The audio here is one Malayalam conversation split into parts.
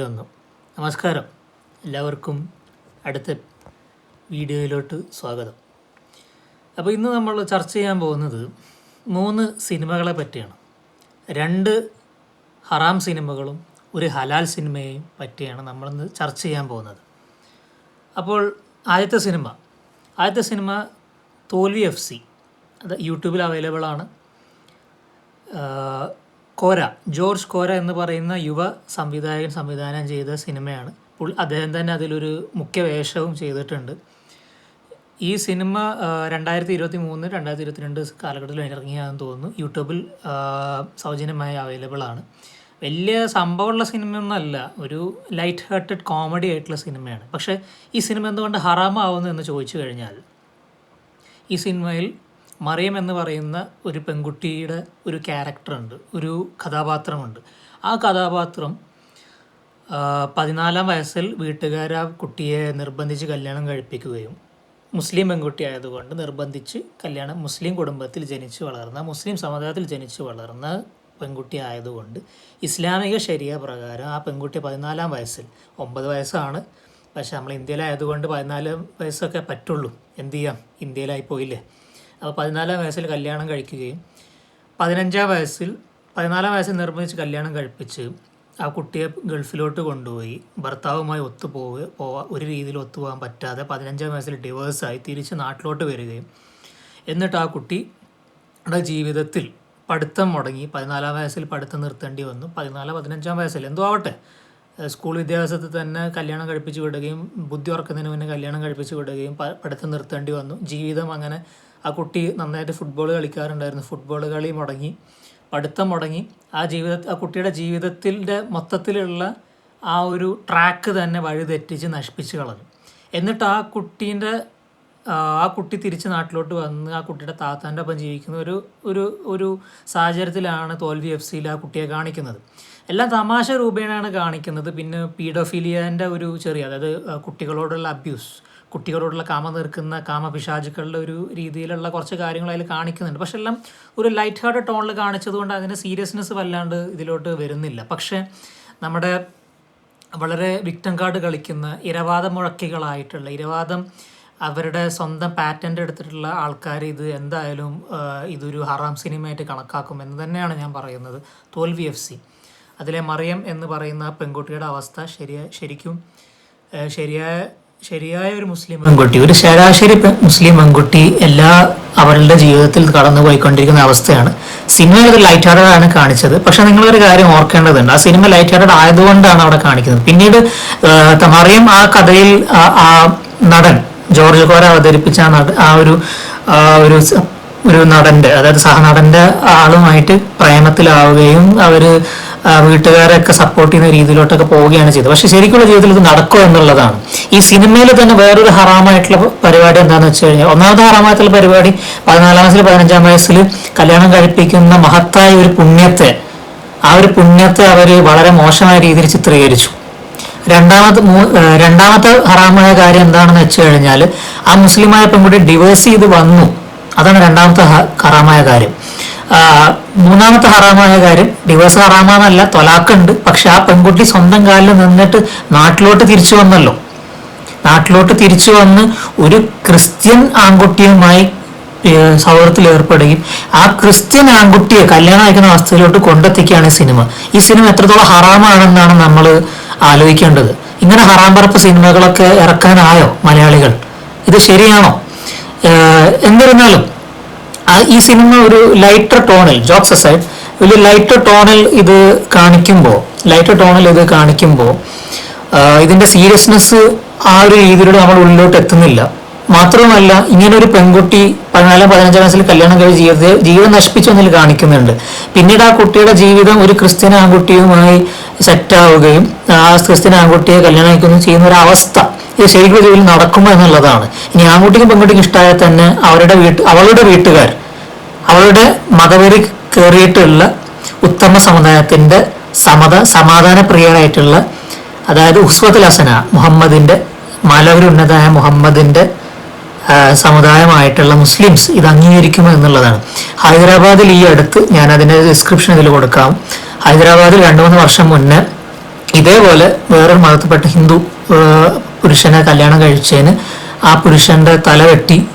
വന്നു. നമസ്കാരം. എല്ലാവർക്കും അടുത്ത വീഡിയോയിലോട്ട് സ്വാഗതം. അപ്പോൾ ഇന്ന് നമ്മൾ ചർച്ച ചെയ്യാൻ പോകുന്നത് മൂന്ന് സിനിമകളെ പറ്റിയാണ്. രണ്ട് ഹറാം സിനിമകളും ഒരു ഹലാൽ സിനിമയെയും പറ്റിയാണ് നമ്മളിന്ന് ചർച്ച ചെയ്യാൻ പോകുന്നത്. അപ്പോൾ ആദ്യത്തെ സിനിമ. ആദ്യത്തെ സിനിമ തോൽവി എഫ് സി. അത് യൂട്യൂബിൽ ആഹ് കോര ജോർജ് കോര എന്ന് പറയുന്ന യുവ സംവിധായകൻ സംവിധാനം ചെയ്ത സിനിമയാണ്. അദ്ദേഹം തന്നെ അതിലൊരു മുഖ്യ വേഷവും ചെയ്തിട്ടുണ്ട്. ഈ സിനിമ രണ്ടായിരത്തി ഇരുപത്തി മൂന്ന് രണ്ടായിരത്തി ഇരുപത്തിരണ്ട് കാലഘട്ടത്തിൽ ഇറങ്ങിയാണെന്ന് തോന്നുന്നു. യൂട്യൂബിൽ സൗജന്യമായി അവൈലബിൾ ആണ്. വലിയ സംഭവമുള്ള സിനിമയൊന്നുമല്ല ഒരു ലൈറ്റ് ഹാർട്ടഡ് കോമഡി ആയിട്ടുള്ള സിനിമയാണ്. പക്ഷേ ഈ സിനിമ എന്തുകൊണ്ട് ഹറാമാവുന്നു എന്ന് ചോദിച്ചു കഴിഞ്ഞാൽ ഈ സിനിമയിൽ മറിയം എന്ന് പറയുന്ന ഒരു പെൺകുട്ടിയുടെ ഒരു ക്യാരക്ടറുണ്ട് ഒരു കഥാപാത്രമുണ്ട്. ആ കഥാപാത്രം പതിനാലാം വയസ്സിൽ വീട്ടുകാർ ആ കുട്ടിയെ നിർബന്ധിച്ച് കല്യാണം കഴിപ്പിക്കുകയും മുസ്ലിം പെൺകുട്ടി ആയതുകൊണ്ട് നിർബന്ധിച്ച് കല്യാണം മുസ്ലിം കുടുംബത്തിൽ ജനിച്ചു വളർന്ന മുസ്ലിം സമുദായത്തിൽ ജനിച്ചു വളർന്ന പെൺകുട്ടി ആയതുകൊണ്ട് ഇസ്ലാമിക ശരിയ പ്രകാരം ആ പെൺകുട്ടി പതിനാലാം വയസ്സിൽ ഒമ്പത് വയസ്സാണ്. പക്ഷേ നമ്മൾ ഇന്ത്യയിലായതുകൊണ്ട് പതിനാല് വയസ്സൊക്കെ പറ്റുള്ളൂ. എന്തു ചെയ്യാം? ഇന്ത്യയിലായി പോയില്ലേ അപ്പോൾ പതിനാലാം വയസ്സിൽ കല്യാണം കഴിക്കുകയും പതിനഞ്ചാം വയസ്സിൽ പതിനാലാം വയസ്സിൽ നിർബന്ധിച്ച് കല്യാണം കഴിപ്പിച്ച് ആ കുട്ടിയെ ഗൾഫിലോട്ട് കൊണ്ടുപോയി. ഭർത്താവുമായി ഒത്തുപോവുക പോവാ ഒരു രീതിയിൽ ഒത്തുപോകാൻ പറ്റാതെ പതിനഞ്ചാം വയസ്സിൽ ഡിവേഴ്സായി തിരിച്ച് നാട്ടിലോട്ട് വരികയും. എന്നിട്ട് ആ കുട്ടിയുടെ ജീവിതത്തിൽ പഠിത്തം മുടങ്ങി പതിനാലാം വയസ്സിൽ പഠിത്തം നിർത്തേണ്ടി വന്നു. പതിനാല് പതിനഞ്ചാം വയസ്സിൽ എന്തോ ആവട്ടെ. സ്കൂൾ വിദ്യാഭ്യാസത്തിൽ തന്നെ കല്യാണം കഴിപ്പിച്ച് വിടുകയും ബുദ്ധി ഉറക്കുന്നതിന് മുന്നേ കല്യാണം കഴിപ്പിച്ച് വിടുകയും പഠിത്തം നിർത്തേണ്ടി വന്നു. ജീവിതം അങ്ങനെ ആ കുട്ടി നന്നായിട്ട് ഫുട്ബോൾ കളിക്കാറുണ്ടായിരുന്നു. ഫുട്ബോൾ കളി മുടങ്ങി. പഠിത്തം മുടങ്ങി. ആ ജീവിത ആ കുട്ടിയുടെ ജീവിതത്തിന്റെ മൊത്തത്തിലുള്ള ആ ഒരു ട്രാക്ക് തന്നെ വഴിതെറ്റിച്ച് നശിപ്പിച്ച് കളഞ്ഞു. എന്നിട്ട് ആ കുട്ടീന്റെ ആ കുട്ടി തിരിച്ച് നാട്ടിലോട്ട് വന്ന് ആ കുട്ടിയുടെ താത്താന്റെ ഒപ്പം ജീവിക്കുന്ന ഒരു ഒരു ഒരു സാഹചര്യത്തിലാണ് തോൽവി എഫ് സിയിൽ ആ കുട്ടിയെ കാണിക്കുന്നത്. എല്ലാം തമാശ രൂപേണയാണ് കാണിക്കുന്നത്. പിന്നെ പീഡോഫീലിയന്റെ ഒരു ചെറിയ അതായത് കുട്ടികളോടുള്ള അബ്യൂസ് കുട്ടികളോടുള്ള കാമ നിർക്കുന്ന കാമപിശാചുക്കളുടെ ഒരു രീതിയിലുള്ള കുറച്ച് കാര്യങ്ങൾ അതിൽ കാണിക്കുന്നുണ്ട്. പക്ഷെ എല്ലാം ഒരു ലൈറ്റ് ഹാർട്ട് ടോണിൽ കാണിച്ചതുകൊണ്ട് അതിന്റെ സീരിയസ്നെസ് വല്ലാണ്ട് ഇതിലോട്ട് വരുന്നില്ല. പക്ഷേ നമ്മുടെ വളരെ വിക്ടം കാർഡ് കളിക്കുന്ന ഇരവാദ മുഴക്കികളായിട്ടുള്ള ഇരവാദം അവരുടെ സ്വന്തം പാറ്റന്റ് എടുത്തിട്ടുള്ള ആൾക്കാർ ഇത് എന്തായാലും ഇതൊരു ഹറാം സിനിമയായിട്ട് കണക്കാക്കും എന്ന് തന്നെയാണ് ഞാൻ പറയുന്നത്. തോൽവി എഫ് സി. അതിലെ മറിയം എന്ന് പറയുന്ന പെൺകുട്ടിയുടെ അവസ്ഥ ശരിയ ശരിക്കും ശരിയായ ശരിയായ ഒരു മുസ്ലിം പെൺകുട്ടി ഒരു ശരാശരി മുസ്ലിം പെൺകുട്ടി എല്ലാ അവരുടെ ജീവിതത്തിൽ കടന്നു പോയിക്കൊണ്ടിരിക്കുന്ന അവസ്ഥയാണ്. സിനിമയിൽ ഒരു ലൈറ്റ് ഹാർട്ടഡ് ആണ് കാണിച്ചത്. പക്ഷെ നിങ്ങളൊരു കാര്യം ഓർക്കേണ്ടതുണ്ട്. ആ സിനിമ ലൈറ്റ് ഹാർട്ടഡ് ആയതുകൊണ്ടാണ് അവിടെ കാണിക്കുന്നത്. പിന്നീട് മറിയം ആ കഥയിൽ ആ- നടൻ ജോർജ് കോര അവതരിപ്പിച്ച ആ ഒരു ഒരു ഒരു നടന്റെ അതായത് സഹനടന്റെ ആളുമായിട്ട് പ്രേമത്തിലാവുകയും അവർ ആ വീട്ടുകാരെയൊക്കെ സപ്പോർട്ട് ചെയ്യുന്ന രീതിയിലോട്ടൊക്കെ പോവുകയാണ് ചെയ്തത്. പക്ഷെ ശരിക്കുള്ള ജീവിതത്തിൽ ഇത് നടക്കുക എന്നുള്ളതാണ്. ഈ സിനിമയിൽ തന്നെ വേറൊരു ഹറാമായിട്ടുള്ള പരിപാടി എന്താണെന്ന് വെച്ച് കഴിഞ്ഞാൽ ഒന്നാമത്തെ ഹറാമായിട്ടുള്ള പരിപാടി പതിനാലാം വയസ്സിൽ പതിനഞ്ചാം വയസ്സിൽ കല്യാണം കഴിപ്പിക്കുന്ന മഹത്തായ ഒരു പുണ്യത്തെ ആ ഒരു പുണ്യത്തെ അവർ വളരെ മോശമായ രീതിയിൽ ചിത്രീകരിച്ചു. രണ്ടാമത്തെ രണ്ടാമത്തെ ഹറാമായ കാര്യം എന്താണെന്ന് വെച്ച് കഴിഞ്ഞാൽ ആ മുസ്ലിമായ പെൺകുട്ടി ഡിവേഴ്സ് ചെയ്ത് വന്നു. അതാണ് രണ്ടാമത്തെ ഹറാമായ കാര്യം. മൂന്നാമത്തെ ഹറാമായ കാര്യം ഡിവോഴ്സ് ഹറാമാന്നല്ല തൊലാക്കുണ്ട് പക്ഷെ ആ പെൺകുട്ടി സ്വന്തം കാലിൽ നിന്നിട്ട് നാട്ടിലോട്ട് തിരിച്ചു വന്നല്ലോ. നാട്ടിലോട്ട് തിരിച്ചു വന്ന് ഒരു ക്രിസ്ത്യൻ ആൺകുട്ടിയുമായി സൗഹൃദത്തിൽ ഏർപ്പെടുകയും ആ ക്രിസ്ത്യൻ ആൺകുട്ടിയെ കല്യാണം അയക്കുന്ന അവസ്ഥയിലോട്ട് കൊണ്ടെത്തിക്കുകയാണ് ഈ സിനിമ. ഈ സിനിമ എത്രത്തോളം ഹറാമാണെന്നാണ് നമ്മൾ ആലോചിക്കേണ്ടത്. ഇങ്ങനെ ഹറാം പറപ്പ് സിനിമകളൊക്കെ ഇറക്കാനായോ മലയാളികൾ? ഇത് ശരിയാണോ? എന്നിരുന്നാലും ഈ സിനിമ ഒരു ലൈറ്റർ ടോണിൽ ജോക്സ് അസൈഡ് ഒരു ലൈറ്റർ ടോണിൽ ഇത് കാണിക്കുമ്പോൾ ലൈറ്റർ ടോണിൽ ഇത് കാണിക്കുമ്പോൾ ഇതിന്റെ സീരിയസ്നെസ് ആ ഒരു രീതിയിലൂടെ നമ്മൾ ഉള്ളിലോട്ട് എത്തുന്നില്ല. മാത്രവുമല്ല ഇങ്ങനൊരു പെൺകുട്ടി പതിനാലാം പതിനഞ്ചാം വയസ്സിൽ കല്യാണം കഴിച്ച് ജീവിത ജീവിതം നശിപ്പിച്ചു എന്നതിൽ കാണിക്കുന്നുണ്ട്. പിന്നീട് ആ കുട്ടിയുടെ ജീവിതം ഒരു ക്രിസ്ത്യൻ ആൺകുട്ടിയുമായി സെറ്റാവുകയും ആ ക്രിസ്ത്യൻ ആൺകുട്ടിയെ കല്യാണം കഴിക്കുകയും ചെയ്യുന്ന ഒരു അവസ്ഥ ഇത് ശരിക്കും ജീവിതത്തിൽ നടക്കുമോ എന്നുള്ളതാണ്. ഇനി ആൺകുട്ടിക്കും പെൺകുട്ടിക്കും ഇഷ്ടമായാൽ തന്നെ അവരുടെ വീട്ട് അവളുടെ വീട്ടുകാർ അവളുടെ മകവരി കയറിയിട്ടുള്ള ഉത്തമ സമുദായത്തിന്റെ സമത സമാധാന പ്രിയരായിട്ടുള്ള അതായത് ഉസ്വത്തുൽ ഹസന മുഹമ്മദിന്റെ മലവരുന്നതായ മുഹമ്മദിന്റെ സമുദായമായിട്ടുള്ള മുസ്ലിംസ് ഇത് അംഗീകരിക്കുമോ എന്നുള്ളതാണ്. ഹൈദരാബാദിൽ ഈ അടുത്ത് ഞാൻ അതിന്റെ ഡിസ്ക്രിപ്ഷൻ ഇതിൽ കൊടുക്കാം. ഹൈദരാബാദിൽ രണ്ടു മൂന്ന് വർഷം മുന്നേ ഇതേപോലെ വേറൊരു മതത്തിൽപ്പെട്ട ഹിന്ദു പുരുഷനെ കല്യാണം കഴിച്ചതിന് ആ പുരുഷന്റെ തല വെട്ടി.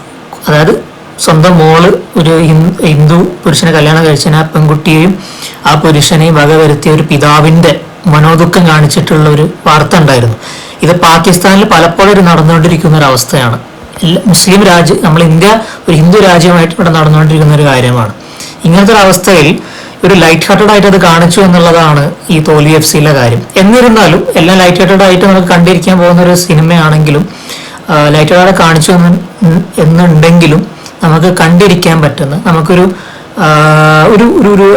അതായത് സ്വന്തം മോൾ ഒരു ഹിന്ദു- പുരുഷനെ കല്യാണം കഴിച്ചതിന് ആ പെൺകുട്ടിയെയും ആ പുരുഷനെയും വകവരുത്തിയ ഒരു പിതാവിന്റെ മനോദുഃഖം കാണിച്ചിട്ടുള്ള ഒരു വാർത്ത ഉണ്ടായിരുന്നു. ഇത് പാകിസ്ഥാനിൽ പലപ്പോഴും നടന്നുകൊണ്ടിരിക്കുന്ന ഒരു അവസ്ഥയാണ്. മുസ്ലിം രാജ്യം നമ്മൾ ഇന്ത്യ ഒരു ഹിന്ദു രാജ്യമായിട്ട് ഇവിടെ നടന്നുകൊണ്ടിരിക്കുന്ന ഒരു കാര്യമാണ്. ഇങ്ങനത്തെ ഒരു അവസ്ഥയിൽ ഒരു ലൈറ്റ് ഹാർട്ടഡ് ആയിട്ട് അത് കാണിച്ചു എന്നുള്ളതാണ് ഈ തോലി എഫ് സിയിലെ കാര്യം. എന്നിരുന്നാലും എല്ലാം ലൈറ്റ് ഹാർട്ടഡ് ആയിട്ട് നമുക്ക് കണ്ടിരിക്കാൻ പോകുന്ന ഒരു സിനിമയാണെങ്കിലും ലൈറ്റ് ഹാർട്ടഡ് കാണിച്ചു എന്ന് എന്നുണ്ടെങ്കിലും നമുക്ക് കണ്ടിരിക്കാൻ പറ്റുന്ന നമുക്കൊരു ഒരു ഒരു ഒരു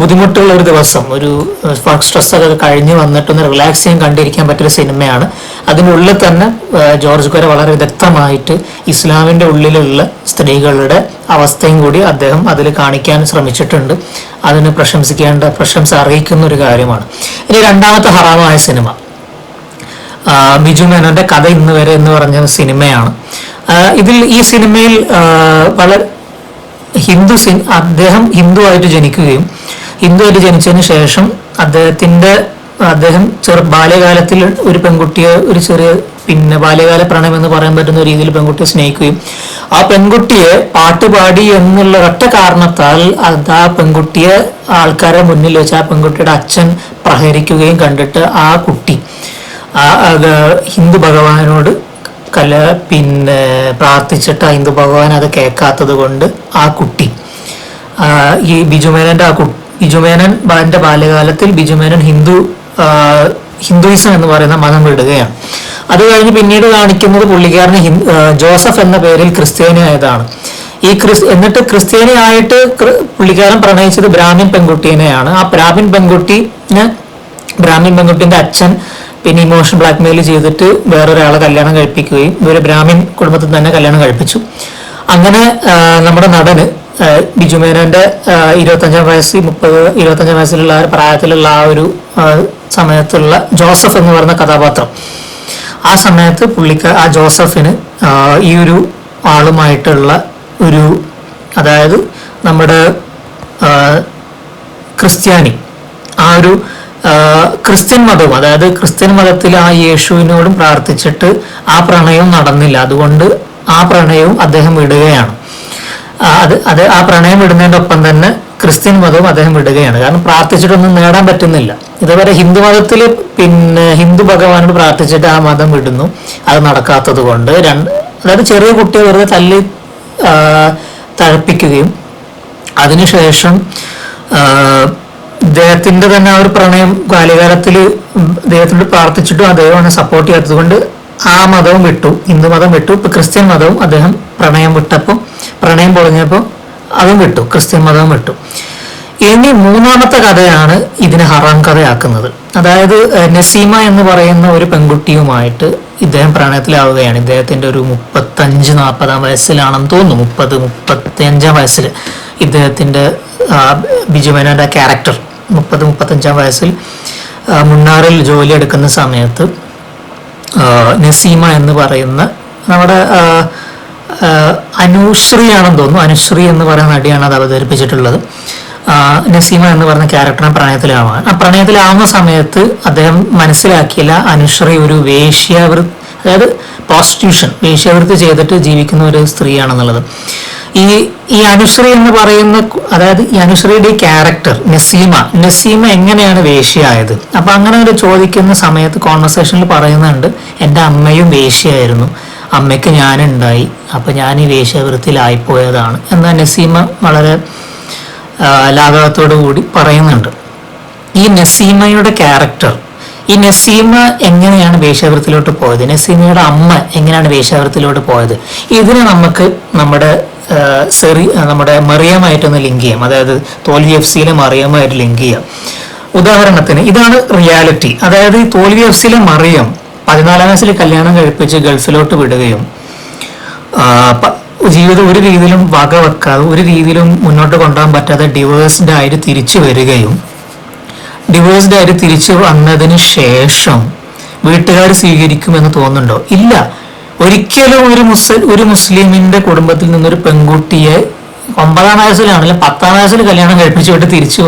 ബുദ്ധിമുട്ടുള്ള ഒരു ദിവസം ഒരു വർക്ക് സ്ട്രെസ് ഒക്കെ കഴിഞ്ഞ് വന്നിട്ടൊന്ന് റിലാക്സ് ചെയ്യാൻ കണ്ടിരിക്കാൻ പറ്റിയൊരു സിനിമയാണ് അതിനുള്ളിൽ തന്നെ ജോർജ് കുര വളരെ വിദഗ്ധമായിട്ട് ഇസ്ലാമിന്റെ ഉള്ളിലുള്ള സ്ത്രീകളുടെ അവസ്ഥയും കൂടി അദ്ദേഹം അതിൽ കാണിക്കാൻ ശ്രമിച്ചിട്ടുണ്ട്. അതിന് പ്രശംസിക്കേണ്ട പ്രശംസ അറിയിക്കുന്ന ഒരു കാര്യമാണ്. ഇനി രണ്ടാമത്തെ ഹറാമായ സിനിമ. ബിജു മേനോന്റെ കഥ ഇന്ന് വരെ എന്ന് പറഞ്ഞ സിനിമയാണ്. ഇതിൽ ഈ സിനിമയിൽ വളരെ ഹിന്ദു അദ്ദേഹം ഹിന്ദു ആയിട്ട് ജനിക്കുകയും ഹിന്ദു ആയിട്ട് ജനിച്ചതിന് ശേഷം അദ്ദേഹത്തിന്റെ അദ്ദേഹം ചെറു ബാല്യകാലത്തിൽ ഒരു പെൺകുട്ടിയെ ഒരു ചെറിയ പിന്നെ ബാല്യകാല പ്രണയം എന്ന് പറയാൻ പറ്റുന്ന രീതിയിൽ പെൺകുട്ടിയെ സ്നേഹിക്കുകയും ആ പെൺകുട്ടിയെ പാട്ടുപാടി എന്നുള്ള ഒറ്റ കാരണത്താൽ അത് ആ പെൺകുട്ടിയെ ആൾക്കാരെ മുന്നിൽ വെച്ച് ആ പെൺകുട്ടിയുടെ അച്ഛൻ പ്രഹരിക്കുകയും കണ്ടിട്ട് ആ കുട്ടി ആ ഹിന്ദു ഭഗവാനോട് കല പിന്നെ പ്രാർത്ഥിച്ചിട്ട് ആ ഹിന്ദു ഭഗവാൻ അത് കേൾക്കാത്തത് കൊണ്ട് ആ കുട്ടി ഈ ബിജുമേനന്റെ ആ കു ബിജുമേനൻ ബാന്റെ ബാല്യകാലത്തിൽ ബിജുമേനൻ ഹിന്ദു ഹിന്ദുയിസം എന്ന് പറയുന്ന മതം വിടുകയാണ്. അത് കഴിഞ്ഞ് പിന്നീട് കാണിക്കുന്നത് പുള്ളിക്കാരന് ജോസഫ് എന്ന പേരിൽ ക്രിസ്ത്യാനിയായതാണ് ഈ ക്രിസ് എന്നിട്ട് ക്രിസ്ത്യാനിയായിട്ട് പുള്ളിക്കാരൻ പ്രണയിച്ചത് ബ്രാഹ്മിൻ പെൺകുട്ടീനെയാണ്. ആ ബ്രാഹ്മിൻ പെൺകുട്ടിന് ബ്രാഹ്മിൻ പെൺകുട്ടിന്റെ അച്ഛൻ പിന്നെ ഇമോഷൻ ബ്ലാക്ക്മെയിൽ ചെയ്തിട്ട് വേറൊരാളെ കല്യാണം കഴിപ്പിക്കുകയും ഇവർ ബ്രാഹ്മിൻ കുടുംബത്തിൽ തന്നെ കല്യാണം കഴിപ്പിച്ചു. അങ്ങനെ നമ്മുടെ നടന് ബിജു മേനോന്റെ ഇരുപത്തഞ്ചാം വയസ്സ് മുപ്പത് ഇരുപത്തഞ്ചാം വയസ്സിലുള്ള പ്രായത്തിലുള്ള ആ ഒരു സമയത്തുള്ള ജോസഫ് എന്ന് പറയുന്ന കഥാപാത്രം. ആ സമയത്ത് പുള്ളിക്ക് ആ ജോസഫിന് ഈ ഒരു ആളുമായിട്ടുള്ള ഒരു അതായത് നമ്മുടെ ക്രിസ്ത്യാനി ആ ഒരു ക്രിസ്ത്യൻ മതവും അതായത് ക്രിസ്ത്യൻ മതത്തിൽ ആ യേശുവിനോടും പ്രാർത്ഥിച്ചിട്ട് ആ പ്രണയവും നടന്നില്ല. അതുകൊണ്ട് ആ പ്രണയവും അദ്ദേഹം വിടുകയാണ് ആ, അത് അത് ആ പ്രണയം വിടുന്നതിന്റെ ഒപ്പം തന്നെ ക്രിസ്ത്യൻ മതവും അദ്ദേഹം വിടുകയാണ്. കാരണം പ്രാർത്ഥിച്ചിട്ടൊന്നും നേടാൻ പറ്റുന്നില്ല. ഇതുവരെ ഹിന്ദു മതത്തിൽ പിന്നെ ഹിന്ദു ഭഗവാനോട് പ്രാർത്ഥിച്ചിട്ട് ആ മതം വിടുന്നു. അത് നടക്കാത്തത് കൊണ്ട് രണ്ട് അതായത് ചെറിയ കുട്ടിയെ വെറുതെ തല്ലി തഴപ്പിക്കുകയും അതിനുശേഷം ആ, ഇദ്ദേഹത്തിന്റെ തന്നെ ആ ഒരു പ്രണയം ബാല്യകാലത്തിൽ ദൈവത്തിനോട് പ്രാർത്ഥിച്ചിട്ടും ആ ദൈവമാണ് സപ്പോർട്ട് ചെയ്യാത്തത് കൊണ്ട് ആ മതവും വിട്ടു ഹിന്ദു മതം വിട്ടു ഇപ്പൊ ക്രിസ്ത്യൻ മതവും അദ്ദേഹം പ്രണയം വിട്ടപ്പോൾ പ്രണയം പൊളിഞ്ഞപ്പോൾ അതും വിട്ടു ക്രിസ്ത്യൻ മതവും വിട്ടു. ഇനി മൂന്നാമത്തെ കഥയാണ് ഇതിനെ ഹറാം കഥയാക്കുന്നത്. അതായത് നസീമ എന്ന് പറയുന്ന ഒരു പെൺകുട്ടിയുമായിട്ട് ഇദ്ദേഹം പ്രണയത്തിലാവുകയാണ്. ഇദ്ദേഹത്തിന്റെ ഒരു മുപ്പത്തഞ്ച് നാൽപ്പതാം വയസ്സിലാണെന്ന് തോന്നുന്നു. മുപ്പത് മുപ്പത്തി അഞ്ചാം വയസ്സിൽ ഇദ്ദേഹത്തിന്റെ ബിജുമേനോന്റെ ബിജു മേനോന്റെ ക്യാരക്ടർ. മുപ്പത് മുപ്പത്തഞ്ചാം വയസ്സിൽ മുന്നാറിൽ ജോലി എടുക്കുന്ന സമയത്ത് നസീമ എന്ന് പറയുന്ന നമ്മുടെ അനുശ്രീ ആണെന്ന് തോന്നുന്നു. അനുശ്രീ എന്ന് പറയുന്ന നടിയാണ് അത് അവതരിപ്പിച്ചിട്ടുള്ളത്. നസീമ എന്ന് പറയുന്ന ക്യാരക്ടറിനെ പ്രണയത്തിലാവാൻ. ആ പ്രണയത്തിലാവുന്ന സമയത്ത് അദ്ദേഹം മനസ്സിലാക്കിയില്ല അനുശ്രീ ഒരു വേശ്യാവൃ അതായത് പ്രോസ്റ്റിറ്റ്യൂഷൻ വേശ്യാവൃത്തി ചെയ്തിട്ട് ജീവിക്കുന്ന ഒരു സ്ത്രീയാണെന്നുള്ളത്. ഈ ഈ അനുശ്രീ എന്ന് പറയുന്ന അതായത് ഈ അനുശ്രീയുടെ ക്യാരക്ടർ നസീമ നസീമ എങ്ങനെയാണ് വേശ്യയായത്? അപ്പൊ അങ്ങനെ ഒരു ചോദിക്കുന്ന സമയത്ത് കോൺവെർസേഷനിൽ പറയുന്നുണ്ട് എന്റെ അമ്മയും വേശ്യയായിരുന്നു. അമ്മയ്ക്ക് ഞാനുണ്ടായി. അപ്പൊ ഞാൻ ഈ വേശ്യാവൃത്തിയിലായിപ്പോയതാണ്. എന്നാൽ നസീമ വളരെ ലാഘവത്തോടു കൂടി പറയുന്നുണ്ട്. ഈ നസീമയുടെ ക്യാരക്ടർ ഈ നസീമ എങ്ങനെയാണ് വേഷാവൃത്തിലോട്ട് പോയത്? നസീമയുടെ അമ്മ എങ്ങനെയാണ് വേഷാവൃത്തിലോട്ട് പോയത്? ഇതിനെ നമുക്ക് നമ്മുടെ സെറി നമ്മുടെ മറിയമായിട്ടൊന്ന് ലിങ്ക് ചെയ്യാം. അതായത് തോൽവി എഫ് സിയിലെ മറിയമായിട്ട് ലിങ്ക് ചെയ്യാം. ഉദാഹരണത്തിന് ഇതാണ് റിയാലിറ്റി. അതായത് ഈ തോൽവി എഫ് സിയിലെ മറിയം പതിനാലാം വയസ്സിൽ കല്യാണം കഴിപ്പിച്ച് ഗൾഫിലോട്ട് വിടുകയും ജീവിതം ഒരു രീതിയിലും വക വെക്കാതെ ഒരു രീതിയിലും മുന്നോട്ട് കൊണ്ടുപോകാൻ പറ്റാതെ ഡിവേഴ്സ്ഡ് ആയിട്ട് തിരിച്ചു വരികയും ഡിവോഴ്സ്ഡ് ആയിട്ട് തിരിച്ചു വന്നതിന് ശേഷം വീട്ടുകാർ സ്വീകരിക്കുമെന്ന് തോന്നുന്നുണ്ടോ? ഇല്ല. ഒരിക്കലും ഒരു മുസ്ലിം ഒരു മുസ്ലിമിന്റെ കുടുംബത്തിൽ നിന്നൊരു പെൺകുട്ടിയെ ഒമ്പതാം വയസ്സിലാണല്ലോ പത്താം വയസ്സിൽ കല്യാണം കഴിപ്പിച്ചു വിട്ട് തിരിച്ചു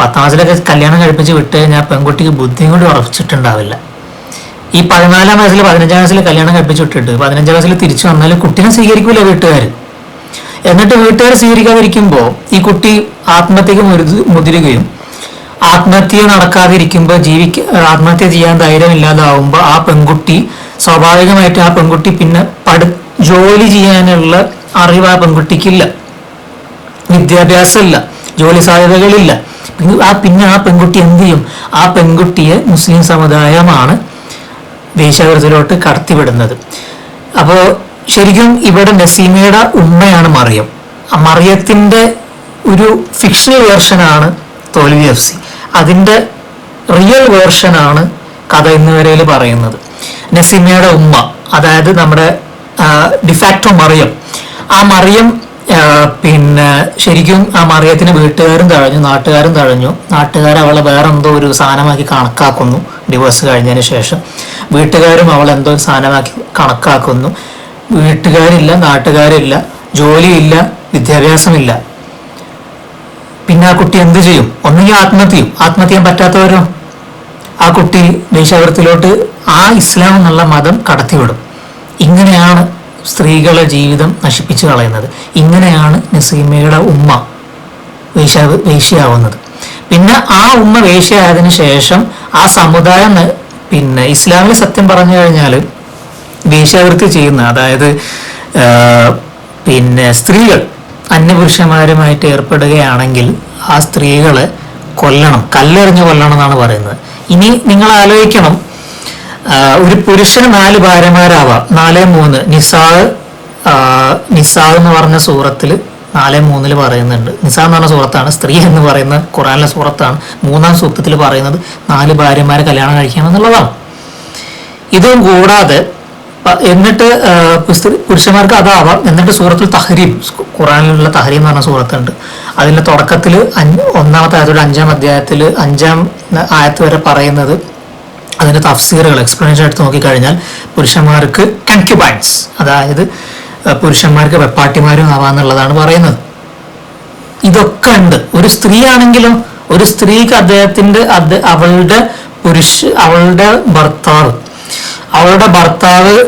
പത്താം വയസ്സിലൊക്കെ കല്യാണം കഴിപ്പിച്ച് വിട്ട് കഴിഞ്ഞാൽ പെൺകുട്ടിക്ക് ബുദ്ധിയും കൂടി ഉറപ്പിച്ചിട്ടുണ്ടാവില്ല. ഈ പതിനാലാം വയസ്സിൽ പതിനഞ്ചാം വയസ്സിൽ കല്യാണം കഴിപ്പിച്ച് വിട്ടിട്ട് പതിനഞ്ചാം വയസ്സിൽ തിരിച്ചു വന്നാൽ കുട്ടീനെ സ്വീകരിക്കൂല വീട്ടുകാർ എന്നിട്ട് വീട്ടുകാർ സ്വീകരിക്കാതിരിക്കുമ്പോൾ ഈ കുട്ടി ആത്മഹത്യക്ക് മുതിരുകയും ആത്മഹത്യ നടക്കാതിരിക്കുമ്പോൾ ജീവിക്ക ആത്മഹത്യ ചെയ്യാൻ ധൈര്യമില്ലാതാവുമ്പോൾ ആ പെൺകുട്ടി സ്വാഭാവികമായിട്ട് ആ പെൺകുട്ടി പിന്നെ പഠി ജോലി ചെയ്യാനുള്ള അറിവ് ആ പെൺകുട്ടിക്കില്ല. വിദ്യാഭ്യാസമില്ല. ജോലി സാധ്യതകളില്ല. ആ പിന്നെ ആ പെൺകുട്ടി എന്ത് ചെയ്യും? ആ പെൺകുട്ടിയെ മുസ്ലിം സമുദായമാണ് വേശ്യാവൃത്തിലോട്ട് കടത്തിവിടുന്നത്. അപ്പോൾ ശരിക്കും ഇവിടെ നസീമയുടെ ഉമ്മയാണ് മറിയം. മറിയത്തിന്റെ ഒരു ഫിക്ഷണൽ വേർഷനാണ് തോൽവി എഫ് സി. അതിന്റെ റിയൽ വേർഷനാണ് കഥ ഇന്നുവരെയിൽ പറയുന്നത്. നസീമയുടെ ഉമ്മ അതായത് നമ്മുടെ ഡിഫാക്ടോ മറിയം. ആ മറിയം പിന്നെ ശരിക്കും ആ മറിയത്തിന് വീട്ടുകാരും തഴഞ്ഞു നാട്ടുകാരും തഴഞ്ഞു. നാട്ടുകാർ അവളെ വേറെന്തോ ഒരു സാധനമാക്കി കണക്കാക്കുന്നു. ഡിവോഴ്സ് കഴിഞ്ഞതിന് ശേഷം വീട്ടുകാരും അവളെ എന്തോ ഒരു സാധനമാക്കി കണക്കാക്കുന്നു. വീട്ടുകാരില്ല നാട്ടുകാരില്ല ജോലിയില്ല വിദ്യാഭ്യാസമില്ല. പിന്നെ ആ കുട്ടി എന്ത് ചെയ്യും? ഒന്നുകിൽ ആത്മഹത്യ ചെയ്യും. ആത്മഹത്യ ചെയ്യാൻ പറ്റാത്തവരോ? ആ കുട്ടി ദേശാവൃത്തിലോട്ട് ആ ഇസ്ലാം എന്നുള്ള മതം കടത്തിവിടും. ഇങ്ങനെയാണ് സ്ത്രീകളെ ജീവിതം നശിപ്പിച്ചു കളയുന്നത്. ഇങ്ങനെയാണ് നസീമയുടെ ഉമ്മ വേശ്യ വേശ്യയാവുന്നത് പിന്നെ ആ ഉമ്മ വേശ്യയായതിന് ശേഷം ആ സമുദായം പിന്നെ ഇസ്ലാമിൽ സത്യം പറഞ്ഞു കഴിഞ്ഞാൽ വേശ്യാവൃത്തി ചെയ്യുന്ന അതായത് പിന്നെ സ്ത്രീകൾ അന്യപുരുഷന്മാരുമായിട്ട് ഏർപ്പെടുകയാണെങ്കിൽ ആ സ്ത്രീകളെ കൊല്ലണം കല്ലെറിഞ്ഞ് കൊല്ലണം എന്നാണ് പറയുന്നത്. ഇനി നിങ്ങൾ ആലോചിക്കണം ഒരു പുരുഷന് നാല് ഭാര്യമാരാവാം. നാല് മൂന്ന്. നിസാദ് നിസാദ് എന്ന് പറഞ്ഞ സൂറത്തിൽ നാല് മൂന്നിൽ പറയുന്നുണ്ട്. നിസാ എന്ന് പറഞ്ഞ സൂറത്താണ് സ്ത്രീ എന്ന് പറയുന്ന ഖുറാനിലെ സൂറത്താണ്. മൂന്നാം സൂക്തത്തിൽ പറയുന്നത് നാല് ഭാര്യമാരെ കല്യാണം കഴിക്കണം എന്നുള്ളതാണ്. ഇതും കൂടാതെ എന്നിട്ട് പുരുഷന്മാർക്ക് അതാവാം. എന്നിട്ട് സൂറത്തിൽ തഹരീം ഖുറാനിലുള്ള തഹരീം എന്ന് പറഞ്ഞ സൂറത്തുണ്ട്. അതിന്റെ തുടക്കത്തിൽ ഒന്നാമത്തെ ആയത്തോടെ അഞ്ചാം അധ്യായത്തിൽ അഞ്ചാം ആയത്ത് വരെ പറയുന്നത് അതിന്റെ തഫ്സീറുകൾ എക്സ്പ്ലനേഷൻ എടുത്ത് നോക്കിക്കഴിഞ്ഞാൽ പുരുഷന്മാർക്ക് കൺക്യുബൈൻസ് അതായത് പുരുഷന്മാർക്ക് വെപ്പാട്ടിമാരും ആവാന്നുള്ളതാണ് പറയുന്നത്. ഇതൊക്കെ ഉണ്ട്. ഒരു സ്ത്രീ ആണെങ്കിലും ഒരു സ്ത്രീക്ക് അദ്ദേഹത്തിന്റെ അവളുടെ പുരുഷ അവളുടെ ഭർത്താവ് അവളുടെ ഭർത്താവ്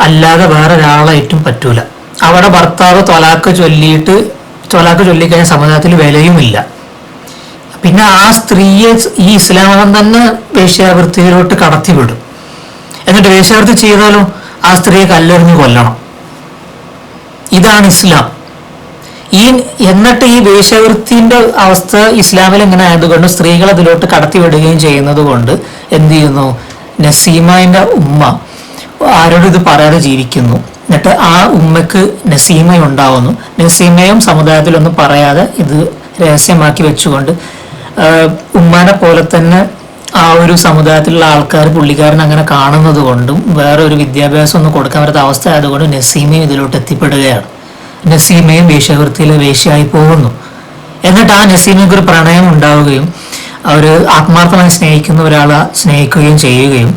അല്ലാതെ വേറെ ഒരാളായിട്ടും പറ്റൂല. അവളുടെ ഭർത്താവ് തൊലാക്ക് ചൊല്ലിയിട്ട് തൊലാക്ക് ചൊല്ലിക്കഴിഞ്ഞ സമുദായത്തിൽ വിലയുമില്ല. പിന്നെ ആ സ്ത്രീയെ ഈ ഇസ്ലാം മതം തന്നെ വേശ്യാവൃത്തിയിലോട്ട് കടത്തിവിടും. എന്നിട്ട് വേശ്യാവൃത്തി ചെയ്താലും ആ സ്ത്രീയെ കല്ലെറിഞ്ഞ് കൊല്ലണം. ഇതാണ് ഇസ്ലാം. ഈ എന്നിട്ട് ഈ വേശ്യാവൃത്തിന്റെ അവസ്ഥ ഇസ്ലാമിൽ ഇങ്ങനെ ആയതുകൊണ്ട് സ്ത്രീകൾ അതിലോട്ട് കടത്തിവിടുകയും ചെയ്യുന്നത് കൊണ്ട് എന്ത് ചെയ്യുന്നു? നസീമയുടെ ഉമ്മ ആരോടും ഇത് പറയാതെ ജീവിക്കുന്നു. എന്നിട്ട് ആ ഉമ്മക്ക് നസീമ ഉണ്ടാവുന്നു നസീമയും സമുദായത്തിലൊന്നും പറയാതെ ഇത് രഹസ്യമാക്കി വെച്ചുകൊണ്ട് ഉമ്മാനെ പോലെ തന്നെ ആ ഒരു സമുദായത്തിലുള്ള ആൾക്കാർ പുള്ളിക്കാരൻ അങ്ങനെ കാണുന്നത് കൊണ്ടും വേറെ ഒരു വിദ്യാഭ്യാസം ഒന്നും കൊടുക്കാൻ പറ്റാത്ത അവസ്ഥ ആയതുകൊണ്ട് നസീമയും ഇതിലോട്ട് എത്തിപ്പെടുകയാണ്. നസീമയും വേശ്യാവൃത്തിയിലെ വേശ്യയായി പോകുന്നു. എന്നിട്ട് ആ നസീമയ്ക്ക് ഒരു പ്രണയം ഉണ്ടാവുകയും അവർ ആത്മാർത്ഥമായി സ്നേഹിക്കുന്ന ഒരാളെ സ്നേഹിക്കുകയും ചെയ്യുകയും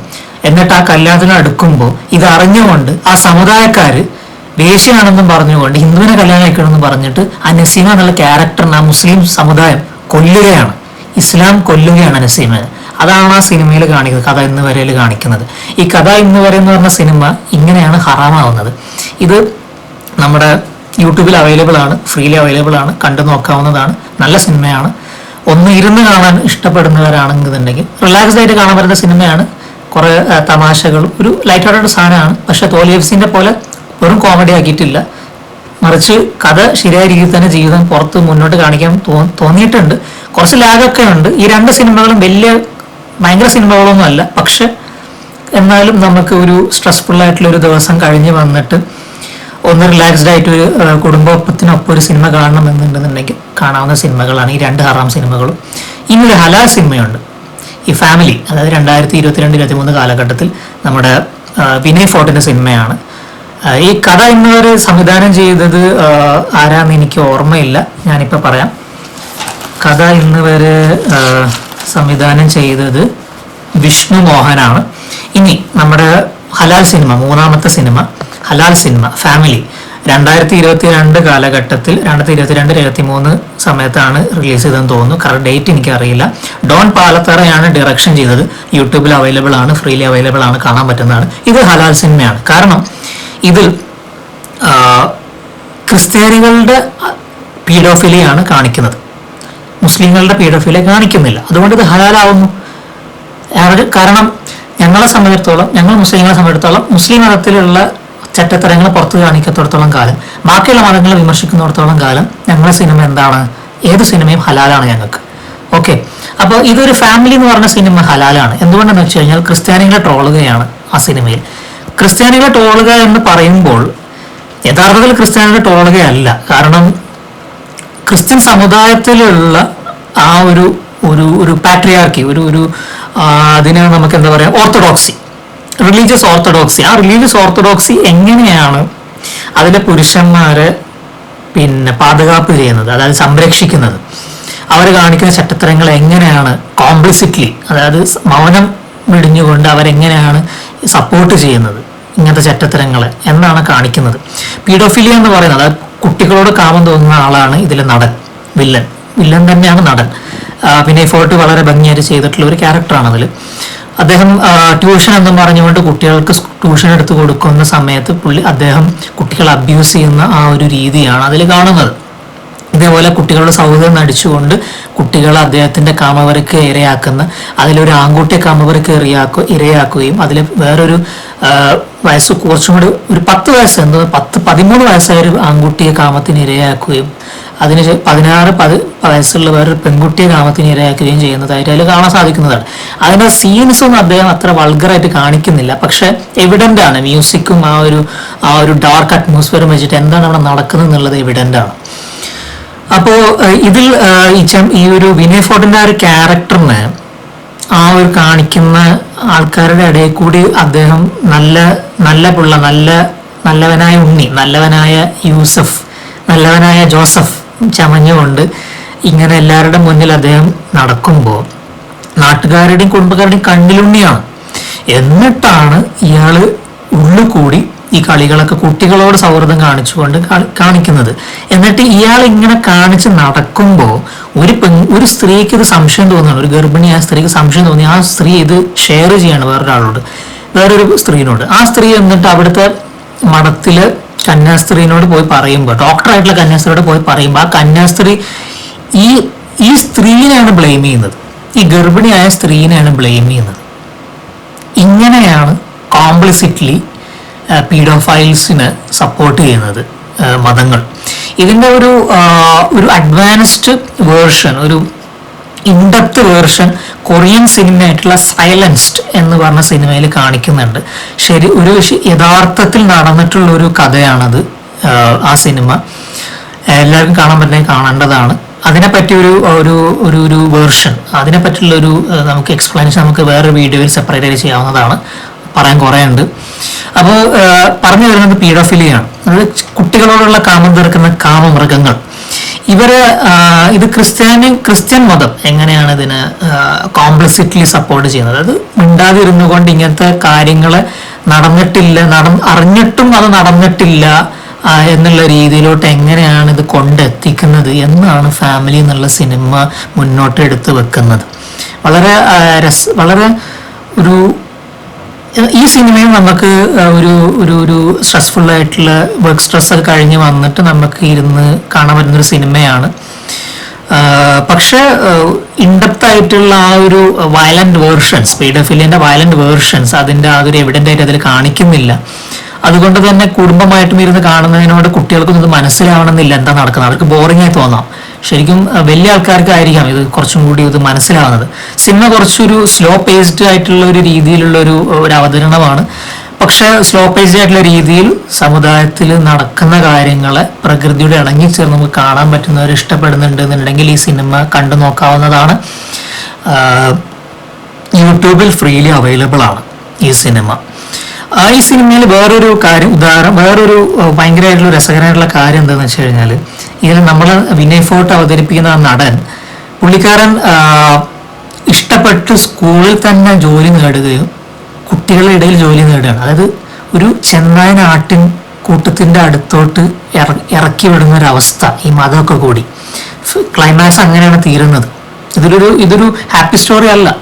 എന്നിട്ട് ആ കല്യാണത്തിന് അടുക്കുമ്പോൾ ഇത് അറിഞ്ഞുകൊണ്ട് ആ സമുദായക്കാർ വേശ്യയാണെന്നും പറഞ്ഞുകൊണ്ട് ഹിന്ദുവിനെ കല്യാണം കഴിക്കണമെന്ന് പറഞ്ഞിട്ട് ആ നസീമ എന്നുള്ള ക്യാരക്ടറിന് ആ മുസ്ലിം സമുദായം കൊല്ലുകയാണ്. ഇസ്ലാം കൊല്ലുകയാണ് നസീമനെ അതാണ് ആ സിനിമയിൽ കാണിക്കുന്നത് കഥ ഇന്ന് വരെയിൽ കാണിക്കുന്നത്. ഈ കഥ ഇന്ന് വരെ എന്ന് പറഞ്ഞ സിനിമ ഇങ്ങനെയാണ് ഹറാമാവുന്നത്. ഇത് നമ്മുടെ യൂട്യൂബിൽ അവൈലബിൾ ആണ് ഫ്രീലി അവൈലബിൾ ആണ് കണ്ടു നോക്കാവുന്നതാണ് നല്ല സിനിമയാണ്. ഒന്ന് ഇരുന്ന് കാണാൻ ഇഷ്ടപ്പെടുന്നവരാണെന്നുണ്ടെങ്കിൽ റിലാക്സ്ഡ് ആയിട്ട് കാണാൻ പറ്റുന്ന സിനിമയാണ്. കുറേ തമാശകൾ ഒരു ലൈറ്റ് ഹാർട്ടഡ് സാധനമാണ്. പക്ഷെ തോലി എഫ് പോലെ വെറും കോമഡി ആക്കിയിട്ടില്ല. മറിച്ച് കഥ ശരിയായ രീതിയിൽ തന്നെ ജീവിതം പുറത്ത് മുന്നോട്ട് കാണിക്കാൻ തോന്നിയിട്ടുണ്ട്. കുറച്ച് ലാഗൊക്കെ ഉണ്ട്. ഈ രണ്ട് സിനിമകളും വലിയ ഭയങ്കര സിനിമകളൊന്നും അല്ല പക്ഷെ എന്നാലും നമുക്ക് ഒരു സ്ട്രെസ്ഫുൾ ആയിട്ടുള്ള ഒരു ദിവസം കഴിഞ്ഞ് വന്നിട്ട് ഒന്ന് റിലാക്സ്ഡ് ആയിട്ട് ഒരു കുടുംബത്തിനൊപ്പം ഒരു സിനിമ കാണണം എന്നുണ്ടെന്നുണ്ടെങ്കിൽ കാണാവുന്ന സിനിമകളാണ് ഈ രണ്ട് ഹറാം സിനിമകളും ഇനി ഒരു ഹലാൽ സിനിമയുണ്ട് ഈ ഫാമിലി അതായത് രണ്ടായിരത്തി ഇരുപത്തിരണ്ട് ഇരുപത്തി മൂന്ന് കാലഘട്ടത്തിൽ നമ്മുടെ വിനയ് ഫോർട്ടിന്റെ സിനിമയാണ് ഈ കഥ ഇന്നവർ സംവിധാനം ചെയ്തത് ആരാന്ന് എനിക്ക് ഓർമ്മയില്ല. ഞാനിപ്പോൾ പറയാം. കഥ ഇന്നവർ സംവിധാനം ചെയ്തത് വിഷ്ണു മോഹനാണ്. ഇനി നമ്മുടെ ഹലാൽ സിനിമ മൂന്നാമത്തെ സിനിമ ഹലാൽ സിനിമ ഫാമിലി. രണ്ടായിരത്തി ഇരുപത്തി രണ്ട് കാലഘട്ടത്തിൽ രണ്ടായിരത്തി ഇരുപത്തിരണ്ട് ഇരുപത്തി മൂന്ന് സമയത്താണ് റിലീസ് ചെയ്തതെന്ന് തോന്നുന്നു. കറക്റ്റ് ഡേറ്റ് എനിക്കറിയില്ല. ഡോൺ പാലത്തറയാണ് ഡയറക്ഷൻ ചെയ്തത്. യൂട്യൂബിൽ അവൈലബിൾ ആണ് ഫ്രീലി അവൈലബിൾ ആണ് കാണാൻ പറ്റുന്നതാണ്. ഇത് ഹലാൽ സിനിമയാണ്. കാരണം ഇതിൽ ക്രിസ്ത്യാനികളുടെ പീഡോഫിലിയാണ് കാണിക്കുന്നത്. മുസ്ലിങ്ങളുടെ പീഡോഫിലിയ കാണിക്കുന്നില്ല. അതുകൊണ്ട് ഇത് ഹലാലാവുന്നു. കാരണം ഞങ്ങളെ സംബന്ധിച്ചിടത്തോളം ഞങ്ങൾ മുസ്ലിങ്ങളെ സംബന്ധിച്ചിടത്തോളം മുസ്ലിം മതത്തിലുള്ള ചട്ടത്തരങ്ങൾ പുറത്തു കാണിക്കത്തോടത്തോളം കാലം. ബാക്കിയുള്ള മതങ്ങളെ വിമർശിക്കുന്നിടത്തോളം കാലം ഞങ്ങളുടെ സിനിമ എന്താണ്? ഏത് സിനിമയും ഹലാലാണ് ഞങ്ങൾക്ക്. ഓക്കെ. അപ്പോൾ ഇതൊരു ഫാമിലി എന്ന് പറഞ്ഞ സിനിമ ഹലാലാണ്. എന്തുകൊണ്ടെന്ന് വെച്ച് കഴിഞ്ഞാൽ ക്രിസ്ത്യാനികളെ ട്രോളുകയാണ് ആ സിനിമയിൽ. ക്രിസ്ത്യാനികളെ ട്രോളുക എന്ന് പറയുമ്പോൾ യഥാർത്ഥത്തിൽ ക്രിസ്ത്യാനികളെ ട്രോളുകയല്ല. കാരണം ക്രിസ്ത്യൻ സമുദായത്തിലുള്ള ആ ഒരു ഒരു ഒരു പാട്രിയാർക്കി ഒരു ഒരു അതിനെ നമുക്ക് എന്താ പറയുക ഓർത്തഡോക്സി റിലീജിയസ് ഓർത്തഡോക്സി ആ റിലീജിയസ് ഓർത്തഡോക്സി എങ്ങനെയാണ് അതിലെ പുരുഷന്മാരെ പിന്നെ പാതുകാപ്പ് ചെയ്യുന്നത് അതായത് സംരക്ഷിക്കുന്നത്? അവർ കാണിക്കുന്ന ചട്ടത്തരങ്ങൾ എങ്ങനെയാണ് കോംപ്ലിസിറ്റ്ലി അതായത് മൗനം വിടിഞ്ഞുകൊണ്ട് അവരെങ്ങനെയാണ് സപ്പോർട്ട് ചെയ്യുന്നത് ഇങ്ങനത്തെ ചട്ടത്തരങ്ങളെ എന്നാണ് കാണിക്കുന്നത്. പീഡോഫിലിയ എന്ന് പറയുന്നത് കുട്ടികളോട് കാമം തോന്നുന്ന ആളാണ് ഇതിലെ നടൻ വില്ലൻ. വില്ലൻ തന്നെയാണ് നടൻ. പിന്നെ വിനയ് ഫോർട്ട് വളരെ ഭംഗിയായിട്ട് ചെയ്തിട്ടുള്ള ഒരു ക്യാരക്ടറാണ് അതിൽ അദ്ദേഹം ട്യൂഷൻ എന്ന് പറഞ്ഞുകൊണ്ട് കുട്ടികൾക്ക് ട്യൂഷൻ എടുത്ത് കൊടുക്കുന്ന സമയത്ത് പുള്ളി അദ്ദേഹം കുട്ടികളെ അബ്യൂസ് ചെയ്യുന്ന ആ ഒരു രീതിയാണ് അതിൽ കാണുന്നത്. ഇതേപോലെ കുട്ടികളുടെ സൗഹൃദം നടിച്ചുകൊണ്ട് കുട്ടികളെ അദ്ദേഹത്തിന്റെ കാമവരക്ക് ഇരയാക്കുന്ന അതിലൊരു ആൺകുട്ടിയെ കാമവരക്ക് ഇരയാക്കു ഇരയാക്കുകയും അതിൽ വേറൊരു വയസ്സ് കുറച്ചും കൂടി ഒരു പത്ത് വയസ്സ് എന്തോ പത്ത് പതിമൂന്ന് വയസ്സായ ഒരു ആൺകുട്ടിയെ കാമത്തിന് ഇരയാക്കുകയും അതിന് പതിനാറ് പതി വയസ്സുള്ള വേറൊരു പെൺകുട്ടിയെ കാമത്തിന് ഇരയാക്കുകയും ചെയ്യുന്നതായിട്ട് അതിൽ കാണാൻ സാധിക്കുന്നതാണ്. അതിന്റെ സീൻസ് ഒന്നും അദ്ദേഹം അത്ര വൾഗറായിട്ട് കാണിക്കുന്നില്ല. പക്ഷെ എവിഡന്റ് ആണ്. മ്യൂസിക്കും ആ ഒരു ആ ഒരു ഡാർക്ക് അറ്റ്മോസ്ഫിയറും വെച്ചിട്ട് എന്താണ് അവിടെ നടക്കുന്നത് എന്നുള്ളത് എവിഡന്റ് ആണ്. അപ്പോ ഇതിൽ ഈ ഒരു വിനയ് ഫോർട്ടിന്റെ ആ ഒരു ക്യാരക്ടറിന് ആ ഒരു കാണിക്കുന്ന ആൾക്കാരുടെ ഇടയിൽ കൂടി അദ്ദേഹം നല്ല നല്ല പിള്ള നല്ല നല്ലവനായ ഉണ്ണി നല്ലവനായ യൂസഫ് നല്ലവനായ ജോസഫ് ചമഞ്ഞുകൊണ്ട് ഇങ്ങനെ എല്ലാവരുടെ മുന്നിൽ അദ്ദേഹം നടക്കുമ്പോൾ നാട്ടുകാരുടെയും കുടുംബക്കാരുടെയും കണ്ണിലുണ്ണിയാണ് എന്നിട്ടാണ് ഇയാൾ ഉള്ളു കൂടി ഈ കളികളൊക്കെ കുട്ടികളോട് സൗഹൃദം കാണിച്ചുകൊണ്ട് കാണിക്കുന്നത്. എന്നിട്ട് ഇയാൾ ഇങ്ങനെ കാണിച്ച് നടക്കുമ്പോൾ ഒരു പെൺ ഒരു സ്ത്രീക്ക് ഇത് സംശയം തോന്നുന്നു ഒരു ഗർഭിണി ആ സ്ത്രീക്ക് സംശയം തോന്നി. ആ സ്ത്രീ ഇത് ഷെയർ ചെയ്യാണ് വേറൊരാളോട്. വേറൊരു സ്ത്രീനോട്. ആ സ്ത്രീ എന്നിട്ട് അവിടുത്തെ മഠത്തിൽ കന്യാസ്ത്രീനോട് പോയി പറയുമ്പോൾ ഡോക്ടറായിട്ടുള്ള കന്യാസ്ത്രീയോട് പോയി പറയുമ്പോൾ ആ കന്യാസ്ത്രീ ഈ ഈ സ്ത്രീനെയാണ് ബ്ലെയിം ചെയ്യുന്നത്. ഈ ഗർഭിണിയായ സ്ത്രീനെയാണ് ബ്ലെയിം ചെയ്യുന്നത്. ഇങ്ങനെയാണ് കോംപ്ലിസിറ്റ്ലി പീഡോഫൈൽസിന് സപ്പോർട്ട് ചെയ്യുന്നത് മതങ്ങൾ. ഇതിന്റെ ഒരു ഒരു അഡ്വാൻസ്ഡ് വേർഷൻ ഒരു ഇൻഡപ്ത് വേർഷൻ കൊറിയൻ സിനിമയായിട്ടുള്ള സൈലൻസ്ഡ് എന്ന് പറഞ്ഞ സിനിമയിൽ കാണിക്കുന്നുണ്ട്. ശരി ഒരു യഥാർത്ഥത്തിൽ നടന്നിട്ടുള്ള ഒരു കഥയാണത് ആ, സിനിമ. എല്ലാവർക്കും കാണാൻ പറ്റുന്ന കാണേണ്ടതാണ്. അതിനെപ്പറ്റി ഒരു ഒരു ഒരു ഒരു വേർഷൻ. അതിനെപ്പറ്റിയുള്ള ഒരു നമുക്ക് എക്സ്പ്ലനേഷൻ നമുക്ക് വേറെ വീഡിയോയിൽ സെപ്പറേറ്റ് ചെയ്യാവുന്നതാണ്. പറയാൻ കുറേ ഉണ്ട് അപ്പോൾ പറഞ്ഞു വരുന്നത് പീഡോഫിലിയാണ്. അതായത് കുട്ടികളോടുള്ള കാമം തീർക്കുന്ന കാമമൃഗങ്ങൾ. ഇവർ ഇത് ക്രിസ്ത്യാനി ക്രിസ്ത്യൻ മതം എങ്ങനെയാണ് ഇതിന് കോംപ്ലസിറ്റ്ലി സപ്പോർട്ട് ചെയ്യുന്നത്? അതായത് മിണ്ടാതിരുന്നു കൊണ്ട് ഇങ്ങനത്തെ കാര്യങ്ങൾ നടന്നിട്ടില്ല നട അറിഞ്ഞിട്ടും അത് നടന്നിട്ടില്ല എന്നുള്ള രീതിയിലോട്ട് എങ്ങനെയാണ് ഇത് കൊണ്ടെത്തിക്കുന്നത് എന്നാണ് ഫാമിലി എന്നുള്ള സിനിമ മുന്നോട്ട് എടുത്തു വെക്കുന്നത്. വളരെ രസ വളരെ ഒരു ഈ സിനിമയും നമുക്ക് ഒരു ഒരു ഒരു സ്ട്രെസ്ഫുൾ ആയിട്ടുള്ള വർക്ക് സ്ട്രെസ് ഒക്കെ കഴിഞ്ഞ് വന്നിട്ട് നമുക്ക് ഇരുന്ന് കാണാൻ പറ്റുന്നൊരു സിനിമയാണ്. പക്ഷെ ഇൻഡെപ്ത് ആയിട്ടുള്ള ആ ഒരു വയലന്റ് വേർഷൻസ് പീഡോഫിലിന്റെ വയലന്റ് വേർഷൻസ് അതിന്റെ ആ ഒരു എവിഡന്റ് ആയിട്ട് അതിൽ കാണിക്കുന്നില്ല. അതുകൊണ്ട് തന്നെ കുടുംബമായിട്ടും ഇരുന്ന് കാണുന്നതിനോട് കുട്ടികൾക്കൊന്നും ഇത് മനസ്സിലാവണമെന്നില്ല എന്താ നടക്കുന്നത്. അവർക്ക് ബോറിംഗ് ആയി തോന്നാം. ശരിക്കും വലിയ ആൾക്കാർക്കായിരിക്കാം ഇത് കുറച്ചും കൂടി ഇത് മനസ്സിലാവുന്നത്. സിനിമ കുറച്ചൊരു സ്ലോ പേസ്ഡ് ആയിട്ടുള്ള ഒരു രീതിയിലുള്ള ഒരു ഒരു അവതരണമാണ്. പക്ഷെ സ്ലോ പേസ്ഡ് ആയിട്ടുള്ള രീതിയിൽ സമുദായത്തിൽ നടക്കുന്ന കാര്യങ്ങളെ പ്രകൃതിയുടെ ഇണങ്ങിച്ചേർന്ന് നമുക്ക് കാണാൻ പറ്റുന്നവർ ഇഷ്ടപ്പെടുന്നുണ്ട് എന്നുണ്ടെങ്കിൽ ഈ സിനിമ കണ്ടു നോക്കാവുന്നതാണ്. യൂട്യൂബിൽ ഫ്രീലി അവൈലബിൾ ആണ് ഈ സിനിമ. ഈ സിനിമയിൽ വേറൊരു കാര്യം ഉദാഹരണം വേറൊരു ഭയങ്കരമായിട്ടുള്ള രസകരമായിട്ടുള്ള കാര്യം എന്താണെന്ന് വെച്ച് കഴിഞ്ഞാൽ ഇതിൽ നമ്മൾ വിനയ് ഫോർട്ട് അവതരിപ്പിക്കുന്ന ആ നടൻ പുള്ളിക്കാരൻ ഇഷ്ടപ്പെട്ട് സ്കൂളിൽ തന്നെ ജോലി നേടുകയും കുട്ടികളുടെ ഇടയിൽ ജോലി നേടുകയാണ്. അതായത് ഒരു ചെന്നായ നാട്ടിൻ കൂട്ടത്തിന്റെ അടുത്തോട്ട് ഇറ- ഇറക്കി വിടുന്ന ഒരു അവസ്ഥ ഈ മതമൊക്കെ കൂടി. ക്ലൈമാക്സ് അങ്ങനെയാണ് തീരുന്നത്. ഇതൊരു ഇതൊരു ഹാപ്പി സ്റ്റോറി അല്ല.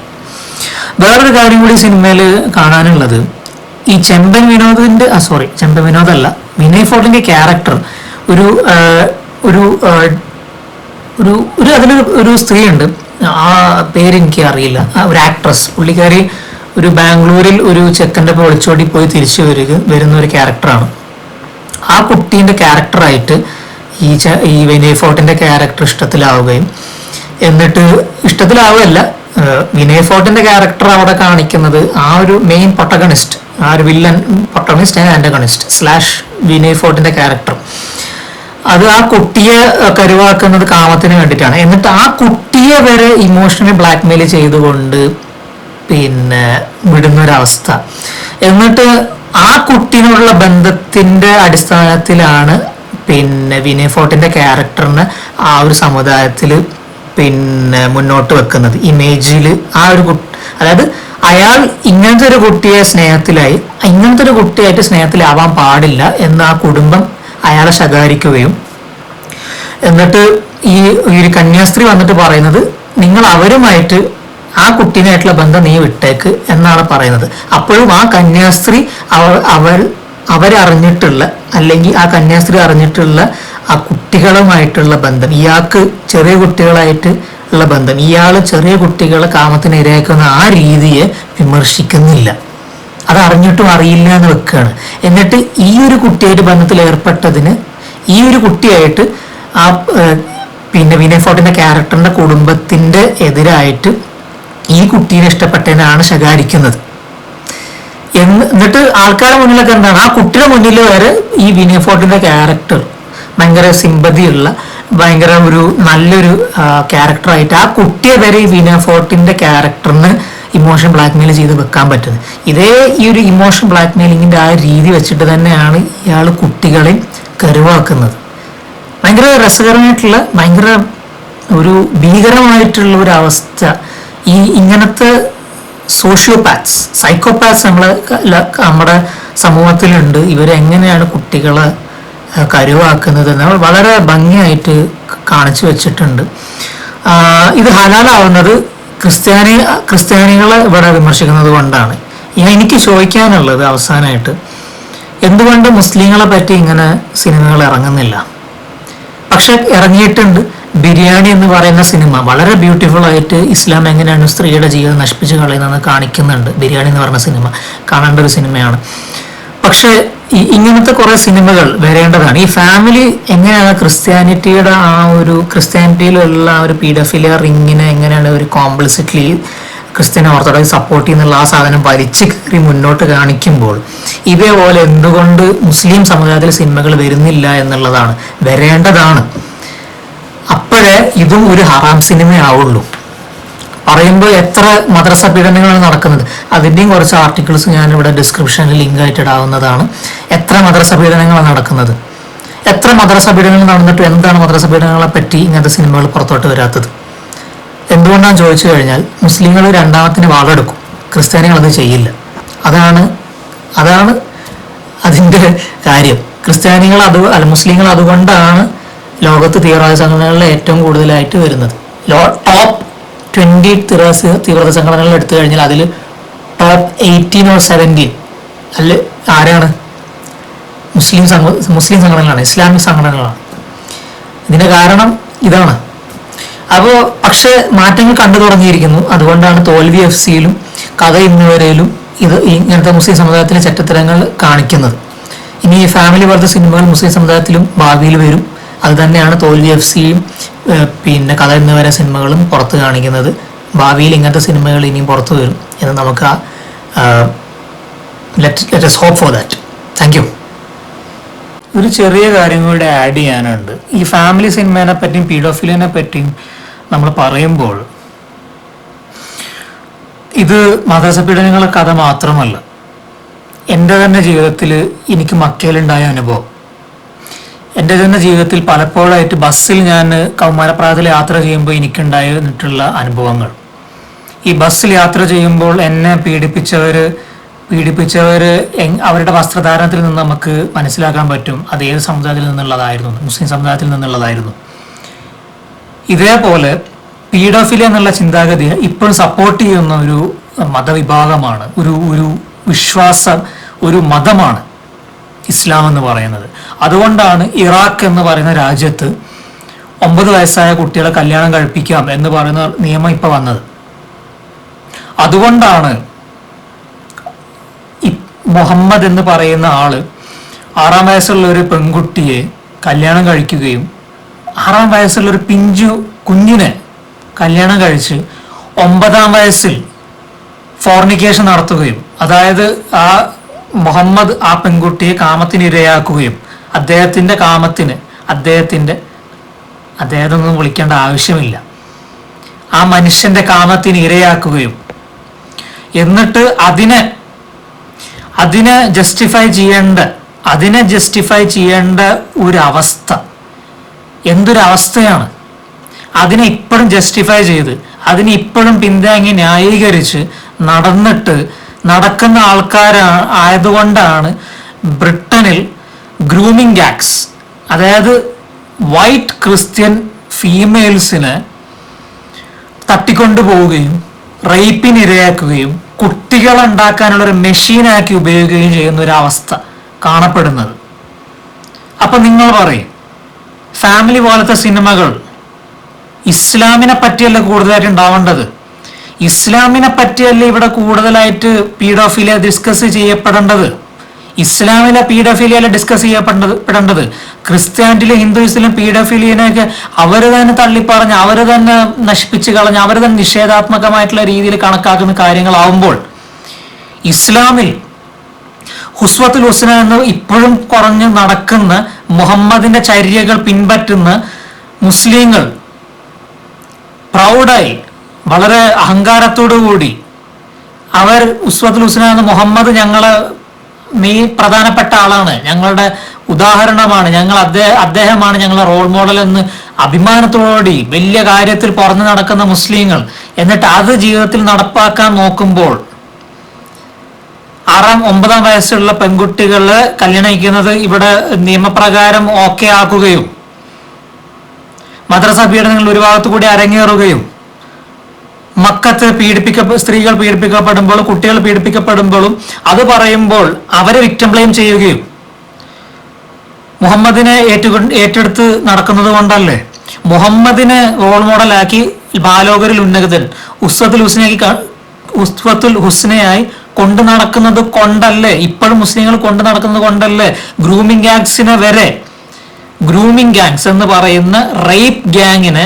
വേറൊരു കാര്യം കൂടി സിനിമയിൽ കാണാനുള്ളത് ഈ ചെമ്പൻ വിനോദിന്റെ ആ സോറി ചെമ്പൻ വിനോദല്ല വിനയ് ഫോർട്ടിന്റെ ക്യാരക്ടർ ഒരു ഒരു ഒരു ഒരു അതിലൊരു ഒരു സ്ത്രീയുണ്ട്. ആ പേര് എനിക്ക് അറിയില്ല. ഒരു ആക്ട്രസ് പുള്ളിക്കാരി ഒരു ബാംഗ്ലൂരിൽ ഒരു ചെക്കന്റെ ഒപ്പം ഒളിച്ചോടി പോയി തിരിച്ചു വരിക വരുന്ന ഒരു ക്യാരക്ടറാണ് ആ കുട്ടീന്റെ ക്യാരക്ടറായിട്ട് ഈ ച ഈ വിനയ് ഫോർട്ടിന്റെ ക്യാരക്ടർ ഇഷ്ടത്തിലാവുകയും എന്നിട്ട് ഇഷ്ടത്തിലാവുകയല്ല വിനയ് ഫോർട്ടിന്റെ ക്യാരക്ടർ അവിടെ കാണിക്കുന്നത് ആ ഒരു മെയിൻ പൊട്ടഗണിസ്റ്റ് ആ ഒരു villain protagonist and antagonist slash Vinay ഫോർട്ടിന്റെ character അത് ആ കുട്ടിയെ കരുവാക്കുന്നത് കാമത്തിന് വേണ്ടിയിട്ടാണ്. എന്നിട്ട് ആ കുട്ടിയെ വരെ ഇമോഷണലി ബ്ലാക്ക്മെയിൽ ചെയ്തുകൊണ്ട് പിന്നെ വിടുന്ന വിടുന്നൊരവസ്ഥ. എന്നിട്ട് ആ കുട്ടിനുള്ള ബന്ധത്തിന്റെ അടിസ്ഥാനത്തിലാണ് പിന്നെ വിനയ് ഫോർട്ടിന്റെ ക്യാരക്ടറിന് ആ ഒരു സമുദായത്തിൽ പിന്നെ മുന്നോട്ട് വെക്കുന്നത്. ഇമേജിൽ ആ ഒരു അതായത് അയാൾ ഇങ്ങനത്തെ ഒരു കുട്ടിയെ സ്നേഹത്തിലായി ഇങ്ങനത്തെ ഒരു കുട്ടിയായിട്ട് സ്നേഹത്തിലാവാൻ പാടില്ല എന്ന് ആ കുടുംബം അയാളെ ശകാരിക്കുകയും എന്നിട്ട് ഈ ഒരു കന്യാസ്ത്രീ വന്നിട്ട് പറയുന്നത് നിങ്ങൾ അവരുമായിട്ട് ആ കുട്ടീനായിട്ടുള്ള ബന്ധം നീ വിട്ടേക്ക് എന്നാണ് പറയുന്നത്. അപ്പോഴും ആ കന്യാസ്ത്രീ അവൾ അവൾ അവരറിഞ്ഞിട്ടുള്ള അല്ലെങ്കിൽ ആ കന്യാസ്ത്രീ അറിഞ്ഞിട്ടുള്ള ആ കുട്ടികളുമായിട്ടുള്ള ബന്ധം ഇയാൾക്ക് ചെറിയ കുട്ടികളായിട്ട് ഉള്ള ബന്ധം. ഇയാൾ ചെറിയ കുട്ടികളെ കാമത്തിന് ഇരയാക്കുന്ന ആ രീതിയെ വിമർശിക്കുന്നില്ല. അത് അറിഞ്ഞിട്ടും അറിയില്ല എന്ന് വെക്കുകയാണ് എന്നിട്ട് ഈ ഒരു കുട്ടിയായിട്ട് ബന്ധത്തിൽ ഏർപ്പെട്ടതിന് ഈ ഒരു കുട്ടിയായിട്ട് ആ പിന്നെ വിനയ് ഫോർട്ടിന്റെ ക്യാരക്ടറിന്റെ കുടുംബത്തിന്റെ എതിരായിട്ട് ഈ കുട്ടീനെ ഇഷ്ടപ്പെട്ടതിനാണ് ശകാരിക്കുന്നത്. എന്നിട്ട് ആൾക്കാരുടെ മുന്നിലൊക്കെ എന്താണ്? ആ കുട്ടിയുടെ മുന്നിൽ വരെ ഈ വിനയ് ഫോർട്ടിന്റെ ക്യാരക്ടർ ഭയങ്കര സിമ്പതിയുള്ള ഭയങ്കര ഒരു നല്ലൊരു ക്യാരക്ടറായിട്ട് ആ കുട്ടിയെ വരെ ഈ വിന ഫോർട്ടിന്റെ ക്യാരക്ടറിന് ഇമോഷൻ ബ്ലാക്ക്മെയിൽ ചെയ്ത് വെക്കാൻ പറ്റുന്നത്. ഇതേ ഈ ഒരു ഇമോഷൻ ബ്ലാക്ക്മെയിലിങ്ങിന്റെ ആ രീതി വെച്ചിട്ട് തന്നെയാണ് ഇയാൾ കുട്ടികളെ കരുവാക്കുന്നത്. ഭയങ്കര രസകരമായിട്ടുള്ള ഭയങ്കര ഒരു ഭീകരമായിട്ടുള്ള ഒരു അവസ്ഥ. ഈ ഇങ്ങനത്തെ സോഷ്യോപാത്സ് സൈക്കോപാത്സ് നമ്മളെ നമ്മുടെ സമൂഹത്തിലുണ്ട്. ഇവരെങ്ങനെയാണ് കുട്ടികളെ കരുവാക്കുന്നത് നമ്മൾ വളരെ ഭംഗിയായിട്ട് കാണിച്ചു വെച്ചിട്ടുണ്ട്. ഇത് ഹലാലാവുന്നത് ക്രിസ്ത്യാനി ക്രിസ്ത്യാനികളെ ഇവിടെ വിമർശിക്കുന്നത് കൊണ്ടാണ്. ഇനി എനിക്ക് ചോദിക്കാനുള്ളത് അവസാനമായിട്ട് എന്തുകൊണ്ട് മുസ്ലിങ്ങളെ പറ്റി ഇങ്ങനെ സിനിമകൾ ഇറങ്ങുന്നില്ല? പക്ഷെ ഇറങ്ങിയിട്ടുണ്ട്. ബിരിയാണി എന്ന് പറയുന്ന സിനിമ വളരെ ബ്യൂട്ടിഫുൾ ആയിട്ട് ഇസ്ലാം എങ്ങനെയാണ് സ്ത്രീയുടെ ജീവിതം നശിപ്പിച്ച് കളയുന്നതെന്ന് കാണിക്കുന്നുണ്ട്. ബിരിയാണി എന്ന് പറഞ്ഞ സിനിമ കാണേണ്ട ഒരു സിനിമയാണ്. പക്ഷേ ഇങ്ങനത്തെ കുറെ സിനിമകൾ വരേണ്ടതാണ്. ഈ ഫാമിലി എങ്ങനെയാണ് ക്രിസ്ത്യാനിറ്റിയുടെ ആ ഒരു ക്രിസ്ത്യാനിറ്റിയിലുള്ള ആ ഒരു പീഡഫിലിയ റിങ്ങിനെ എങ്ങനെയാണ് ഒരു കോംപ്ലിസിറ്റ്ലി ക്രിസ്ത്യൻ ഓർത്തഡോക്സ് സപ്പോർട്ട് ചെയ്യുന്നുള്ള ആ സാധനം വലിച്ചു കയറി മുന്നോട്ട് കാണിക്കുമ്പോൾ ഇതേപോലെ എന്തുകൊണ്ട് മുസ്ലിം സമുദായത്തിൽ സിനിമകൾ വരുന്നില്ല എന്നുള്ളതാണ് വരേണ്ടതാണ്. അപ്പോഴേ ഇതും ഒരു ഹറാം സിനിമയാവുള്ളൂ. പറയുമ്പോൾ എത്ര മദ്രസ പീഡനങ്ങളാണ് നടക്കുന്നത്. അതിന്റെയും കുറച്ച് ആർട്ടിക്കിൾസ് ഞാൻ ഇവിടെ ഡിസ്ക്രിപ്ഷനിൽ ലിങ്ക് ആയിട്ട് ഇടാവുന്നതാണ്. എത്ര മദ്രസ പീഡനങ്ങളാണ് നടക്കുന്നത്? എത്ര മദ്രസ പീഡനങ്ങൾ നടന്നിട്ട് എന്താണ് മദ്രസ പീഡനങ്ങളെ പറ്റി ഇങ്ങനത്തെ സിനിമകൾ പുറത്തോട്ട് വരാത്തത്? എന്തുകൊണ്ടാണ് ചോദിച്ചു കഴിഞ്ഞാൽ മുസ്ലിങ്ങൾ രണ്ടാമത്തിന് വാളെടുക്കും. ക്രിസ്ത്യാനികൾ അത് ചെയ്യില്ല. അതാണ് അതാണ് അതിന്റെ കാര്യം. ക്രിസ്ത്യാനികൾ അത് അല്ല മുസ്ലിങ്ങൾ അതുകൊണ്ടാണ് ലോകത്ത് തീവ്രവാദ സംഘടനകളിൽ ഏറ്റവും കൂടുതലായിട്ട് വരുന്നത്. ലോ ടോപ്പ് ട്വന്റി തീവ്രവാദ തീവ്രവാദ സംഘടനകൾ എടുത്തു കഴിഞ്ഞാൽ അതിൽ ടോപ്പ് എയ്റ്റീൻ ഓർ സെവന്റീൻ അല്ല ആരാണ്? മുസ്ലിം സംഘ മുസ്ലിം സംഘടനകളാണ് ഇസ്ലാമിക് സംഘടനകളാണ്. ഇതിന്റെ കാരണം ഇതാണ്. അപ്പോൾ പക്ഷേ മാറ്റങ്ങൾ കണ്ടു തുടങ്ങിയിരിക്കുന്നു. അതുകൊണ്ടാണ് തോൽവി എഫ് സിയിലും കഥ ഇന്നുവരെയിലും ഇത് ഇങ്ങനത്തെ മുസ്ലിം സമുദായത്തിലെ ചട്ടത്തരങ്ങൾ കാണിക്കുന്നത്. ഇനി ഫാമിലി പോലത്തെ സിനിമകൾ മുസ്ലിം സമുദായത്തിലും ഭാവിയിൽ വരും. അത് തന്നെയാണ് തോൽവി എഫ് സിയും പിന്നെ കഥ എന്ന് വരെ സിനിമകളും പുറത്ത് കാണിക്കുന്നത്. ഭാവിയിൽ ഇങ്ങനത്തെ സിനിമകൾ ഇനിയും പുറത്തു വരും എന്ന് നമുക്ക് let let hope for that thank you ഒരു ചെറിയ കാര്യം കൂടെ ആഡ് ചെയ്യാനുണ്ട്. ഈ ഫാമിലി സിനിമേനെ പറ്റിയും പീഡോഫിലിനെ പറ്റിയും നമ്മൾ പറയുമ്പോൾ ഇത് മതസപീഡനങ്ങളുടെ കഥ മാത്രമല്ല. എന്റെ തന്നെ ജീവിതത്തിൽ എനിക്ക് മക്കയിലുണ്ടായ അനുഭവം. എന്റെ തന്നെ ജീവിതത്തിൽ പലപ്പോഴായിട്ട് ബസ്സിൽ ഞാൻ കൗമാരപ്രായത്തിൽ യാത്ര ചെയ്യുമ്പോൾ എനിക്കുണ്ടായിട്ടുള്ള അനുഭവങ്ങൾ. ഈ ബസ്സിൽ യാത്ര ചെയ്യുമ്പോൾ എന്നെ പീഡിപ്പിച്ചവർ പീഡിപ്പിച്ചവർ അവരുടെ വസ്ത്രധാരണത്തിൽ നിന്ന് നമുക്ക് മനസ്സിലാക്കാൻ പറ്റും. അത് ഏത് സമുദായത്തിൽ നിന്നുള്ളതായിരുന്നു മുസ്ലിം സമുദായത്തിൽ നിന്നുള്ളതായിരുന്നു. ഇതേപോലെ പീഡോഫിലി എന്നുള്ള ചിന്താഗതി ഇപ്പോഴും സപ്പോർട്ട് ചെയ്യുന്ന ഒരു മതവിഭാഗമാണ്. ഒരു ഒരു വിശ്വാസം ഒരു മതമാണ്. ഇസ്ലാം എന്ന് പറയുന്നത്. അതുകൊണ്ടാണ് ഇറാഖ് എന്ന് പറയുന്ന രാജ്യത്ത് ഒമ്പത് വയസ്സായ കുട്ടികളെ കല്യാണം കഴിപ്പിക്കാം എന്ന് പറയുന്ന നിയമം ഇപ്പൊ വന്നത്. അതുകൊണ്ടാണ് മുഹമ്മദ് എന്ന് പറയുന്ന ആൾ ആറാം വയസ്സുള്ള ഒരു പെൺകുട്ടിയെ കല്യാണം കഴിക്കുകയും ആറാം വയസ്സുള്ള ഒരു പിഞ്ചു കുഞ്ഞിനെ കല്യാണം കഴിച്ച് ഒമ്പതാം വയസ്സിൽ ഫോർണിക്കേഷൻ നടത്തുകയും അതായത് ആ മുഹമ്മദ് ആ പെൺകുട്ടിയെ കാമത്തിന് ഇരയാക്കുകയും അദ്ദേഹത്തിന്റെ കാമത്തിന് അദ്ദേഹത്തിന്റെ അദ്ദേഹത്തൊന്നും വിളിക്കേണ്ട ആവശ്യമില്ല. ആ മനുഷ്യന്റെ കാമത്തിന് ഇരയാക്കുകയും എന്നിട്ട് അതിനെ അതിനെ ജസ്റ്റിഫൈ ചെയ്യേണ്ട അതിനെ ജസ്റ്റിഫൈ ചെയ്യേണ്ട ഒരവസ്ഥ. എന്തൊരവസ്ഥയാണ്? അതിനെ ഇപ്പോഴും ജസ്റ്റിഫൈ ചെയ്ത് അതിനെ ഇപ്പോഴും പിന്താങ്ങി ന്യായീകരിച്ച് നടന്നിട്ട് നടക്കുന്ന ആൾക്കാരാ ആയതുകൊണ്ടാണ് ബ്രിട്ടനിൽ ഗ്രൂമിംഗ് ആക്ട്സ് അതായത് വൈറ്റ് ക്രിസ്ത്യൻ ഫീമെയിൽസിനെ തട്ടിക്കൊണ്ടുപോവുകയും റേപ്പിന് ഇരയാക്കുകയും കുട്ടികളെ ഉണ്ടാക്കാനുള്ള ഒരു മെഷീനാക്കി ഉപയോഗിക്കുകയും ചെയ്യുന്ന ഒരു അവസ്ഥ കാണപ്പെടുന്നത്. അപ്പൊ നിങ്ങൾ പറയും ഫാമിലി പോലത്തെ സിനിമകൾ ഇസ്ലാമിനെ പറ്റിയല്ല കൂടുതലായിട്ട് ഉണ്ടാവേണ്ടത്? ഇസ്ലാമിനെ പറ്റിയല്ലേ ഇവിടെ കൂടുതലായിട്ട് പീഡോഫിലിയ ഡിസ്കസ് ചെയ്യപ്പെടേണ്ടത്? ഇസ്ലാമിലെ പീഡോഫിലിയല്ല ഡിസ്കസ് ചെയ്യപ്പെടേണ്ടത് പെടേണ്ടത്? ക്രിസ്ത്യാനിറ്റിയിലും ഹിന്ദുയിസിലും പീഡോഫിലിയനെയൊക്കെ അവർ തന്നെ തള്ളിപ്പറഞ്ഞ് അവർ തന്നെ നശിപ്പിച്ച് കളഞ്ഞ് അവർ തന്നെ നിഷേധാത്മകമായിട്ടുള്ള രീതിയിൽ കണക്കാക്കുന്ന കാര്യങ്ങളാവുമ്പോൾ ഇസ്ലാമിൽ ഹുസ്വത്തുൽ ഹുസ്ന എന്ന് ഇപ്പോഴും കുറഞ്ഞ് നടക്കുന്ന മുഹമ്മദിന്റെ ചര്യകൾ പിൻപറ്റുന്ന മുസ്ലിങ്ങൾ പ്രൗഡായി വളരെ അഹങ്കാരത്തോടു കൂടി അവർ ഉസ്വത്തുൽ ഹുസ്ന മുഹമ്മദ് ഞങ്ങളെ നീ പ്രധാനപ്പെട്ട ആളാണ്. ഞങ്ങളുടെ ഉദാഹരണമാണ്. ഞങ്ങൾ അദ്ദേഹം അദ്ദേഹമാണ് ഞങ്ങളെ റോൾ മോഡൽ എന്ന് അഭിമാനത്തോടുകൂടി വലിയ കാര്യത്തിൽ പുറന്നു നടക്കുന്ന മുസ്ലിങ്ങൾ. എന്നിട്ട് അത് ജീവിതത്തിൽ നടപ്പാക്കാൻ നോക്കുമ്പോൾ ആറാം ഒമ്പതാം വയസ്സുള്ള പെൺകുട്ടികളെ കല്യാണിക്കുന്നത് ഇവിടെ നിയമപ്രകാരം ഓക്കെ ആക്കുകയും മദ്രസ പീഡനങ്ങൾ ഒരു ഭാഗത്തു കൂടി അരങ്ങേറുകയും മക്കത്ത് പീഡിപ്പിക്ക സ്ത്രീകൾ പീഡിപ്പിക്കപ്പെടുമ്പോഴും കുട്ടികൾ പീഡിപ്പിക്കപ്പെടുമ്പോഴും അത് പറയുമ്പോൾ അവരെ വിക്ടം ബ്ലെയിം ചെയ്യുകയും. മുഹമ്മദിനെ ഏറ്റു ഏറ്റെടുത്ത് നടക്കുന്നത് കൊണ്ടല്ലേ? മുഹമ്മദിനെ റോൾ മോഡലാക്കി ബാലോകരിൽ ഉന്നതൻ ഉസ്വത്തുൽ ഹുസ്നയാക്കി ഉസ്വത്തുൽ ഹുസ്നയായി കൊണ്ടു നടക്കുന്നത് കൊണ്ടല്ലേ? ഇപ്പോഴും മുസ്ലിങ്ങൾ കൊണ്ടു നടക്കുന്നത് കൊണ്ടല്ലേ? ഗ്രൂമിംഗ് ഗാങ്സിനെ വരെ ഗ്രൂമിംഗ് ഗാങ്സ് എന്ന് പറയുന്ന റേപ്പ് ഗാങ്ങിനെ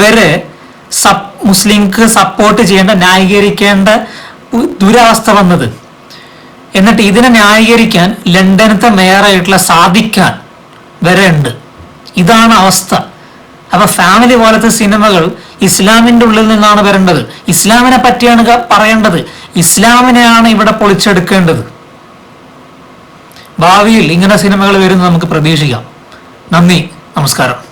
വരെ സപ് മുസ്ലിംക്ക് സപ്പോർട്ട് ചെയ്യേണ്ട ന്യായീകരിക്കേണ്ട ദുരവസ്ഥ വന്നത്. എന്നിട്ട് ഇതിനെ ന്യായീകരിക്കാൻ ലണ്ടനത്തെ മേയറായിട്ടുള്ള സാധിക്കാൻ വരെ ഉണ്ട് ഇതാണ് അവസ്ഥ. അപ്പൊ ഫാമിലി പോലത്തെ സിനിമകൾ ഇസ്ലാമിന്റെ ഉള്ളിൽ നിന്നാണ് വരേണ്ടത്. ഇസ്ലാമിനെ പറ്റിയാണ് പറയേണ്ടത്. ഇസ്ലാമിനെയാണ് ഇവിടെ പൊളിച്ചെടുക്കേണ്ടത്. ഭാവിയിൽ ഇങ്ങനെ സിനിമകൾ വരുന്നത് നമുക്ക് പ്രതീക്ഷിക്കാം. നന്ദി. നമസ്കാരം.